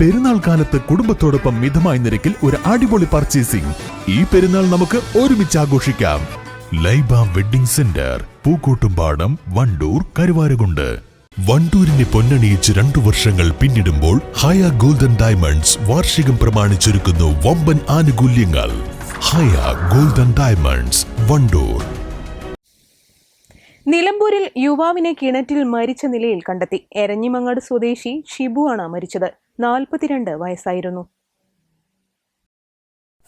പെരുന്നാൾ കാലത്ത് കുടുംബത്തോടൊപ്പം മിതമായ നിരക്കിൽ ഒരു അടിപൊളി പർച്ചേസിംഗ് ഈ പെരുന്നാൾ നമുക്ക് ഒരുമിച്ച് ആഘോഷിക്കാം. Laiba wedding centre Pookkottumpadam Wandoor Karuvarakundu. വണ്ടൂരിനെ പൊന്നണിയിച്ച് രണ്ടു വർഷങ്ങൾ പിന്നിടുമ്പോൾ ഹയ ഗോൾഡൻ ഡയമണ്ട്സ് വാർഷികം പ്രമാണിച്ചൊരുക്കുന്നു വമ്പൻ ആനുകൂല്യങ്ങൾ. Haya Golden Diamonds Wandoor. നിലമ്പൂരിൽ യുവാവിനെ കിണറ്റിൽ മരിച്ച നിലയിൽ കണ്ടെത്തി. എരഞ്ഞിമങ്ങാട് സ്വദേശി ഷിബു ആണ് മരിച്ചത്. നാൽപ്പത്തിരണ്ട് വയസ്സായിരുന്നു.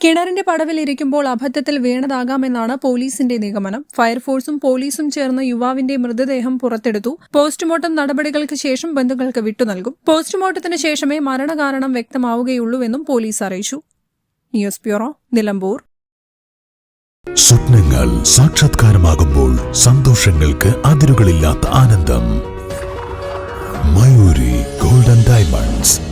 കിണറിന്റെ പടവിൽ ഇരിക്കുമ്പോൾ അബദ്ധത്തിൽ വീണതാകാമെന്നാണ് പോലീസിന്റെ നിഗമനം. ഫയർഫോഴ്സും പോലീസും ചേർന്ന് യുവാവിന്റെ മൃതദേഹം പുറത്തെടുത്തു. പോസ്റ്റ്മോർട്ടം നടപടികൾക്ക് ശേഷം ബന്ധുക്കൾക്ക് വിട്ടുനൽകും പോസ്റ്റ്മോർട്ടത്തിന് ശേഷമേ മരണകാരണം വ്യക്തമാവുകയുള്ളൂവെന്നും പോലീസ് അറിയിച്ചു. News bureau Nilambur. സ്വപ്നങ്ങൾ സാക്ഷാത്കാരമാകുമ്പോൾ സന്തോഷങ്ങൾക്ക് അതിരുകളില്ലാത്ത ആനന്ദം. Mayuri golden diamonds.